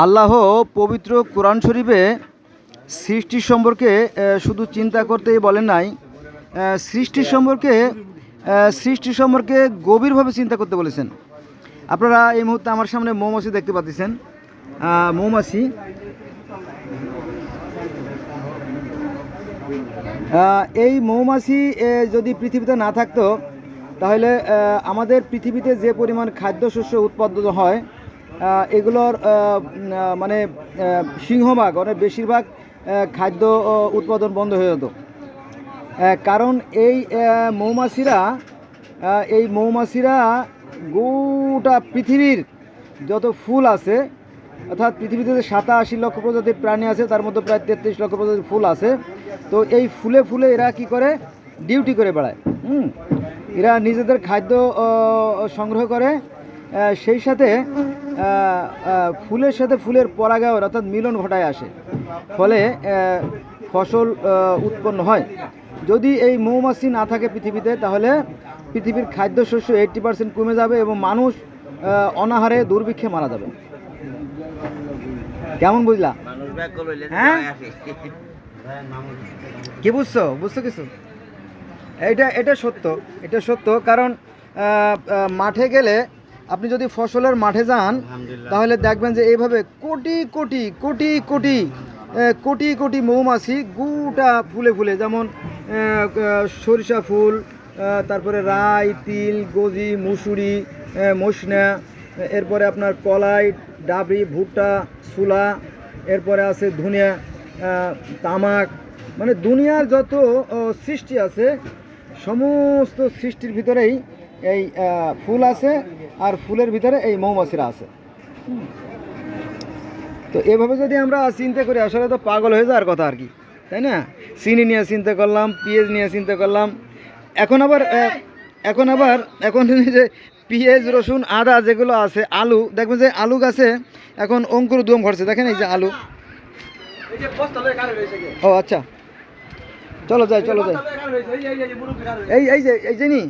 আল্লাহ পবিত্র কোরআন শরীফে সৃষ্টি সম্পর্কে শুধু চিন্তা করতেই বলেন নাই সৃষ্টি সম্পর্কে সৃষ্টি সম্পর্কে গভীরভাবে চিন্তা করতে বলেছেন। আপনারা এই মুহূর্তে আমার সামনে মৌমাছি দেখতে পাচ্ছেন। মৌমাছি। এই মৌমাছি যদি পৃথিবীতে না থাকতো, তাহলে আমাদের পৃথিবীতে যে পরিমাণ খাদ্যশস্য উৎপাদন হয় এগুলোর মানে সিংহভাগ অনেক বেশিরভাগ খাদ্য উৎপাদন বন্ধ হয়ে যেত। কারণ এই মৌমাছিরা এই মৌমাছিরা গোটা পৃথিবীর যত ফুল আছে, অর্থাৎ পৃথিবীতে যে সাতাশি লক্ষ প্রজাতির প্রাণী আছে, তার মধ্যে প্রায় তেত্রিশ লক্ষ প্রজাতির ফুল আছে। তো এই ফুলে ফুলে এরা কি করে? ডিউটি করে বেড়ায়। হুম? এরা নিজেদের খাদ্য সংগ্রহ করে। সেই সাথে ফুলের সাথে ফুলের পরাগায়ন অর্থাৎ মিলন ঘটায় আসে। ফলে ফসল উৎপন্ন হয়। যদি এই মৌমাছি না থাকে পৃথিবীতে তাহলে পৃথিবীর খাদ্যশস্য এইট্টি পার্সেন্ট কমে যাবে এবং মানুষ অনাহারে দুর্ভিক্ষে মারা যাবে। কেমন বুঝলা? হ্যাঁ? কি বুঝছ? বুঝছ কিছু? এটা এটা সত্য। এটা সত্য কারণ মাঠে গেলে আপনি যদি ফসলের মাঠে যান তাহলে দেখবেন যে এইভাবে কোটি কোটি কোটি কোটি কোটি কোটি মৌমাছি গুটা ফুলে ফুলে যেমন সরিষা ফুল তারপরে রাই তিল গজি মুসুরি মসনা এরপরে আপনার কলাই ডাবরি ভুট্টা সুলা এরপরে আছে ধুনিয়া তামাক মানে দুনিয়ার যত সৃষ্টি আছে সমস্ত সৃষ্টির ভিতরেই এই ফুল আছে আর ফুলের ভিতরে এই মৌমাছিরা আছে। তো এভাবে যদি আমরা চিন্তা করি আসলে তো পাগল হয়ে যাওয়ার কথা আর কি তাই না? চিনি নিয়ে চিন্তা করলাম পেঁয়াজ নিয়ে চিন্তা করলাম। এখন আবার এখন আবার এখন যে পেঁয়াজ রসুন আদা যেগুলো আছে আলু দেখবেন যে আলু গাছে এখন অঙ্কুর দুম ঘটছে। দেখেন এই যে আলু। ও আচ্ছা। চলো যাই চলো যাই। এই এই যে এই যে নি?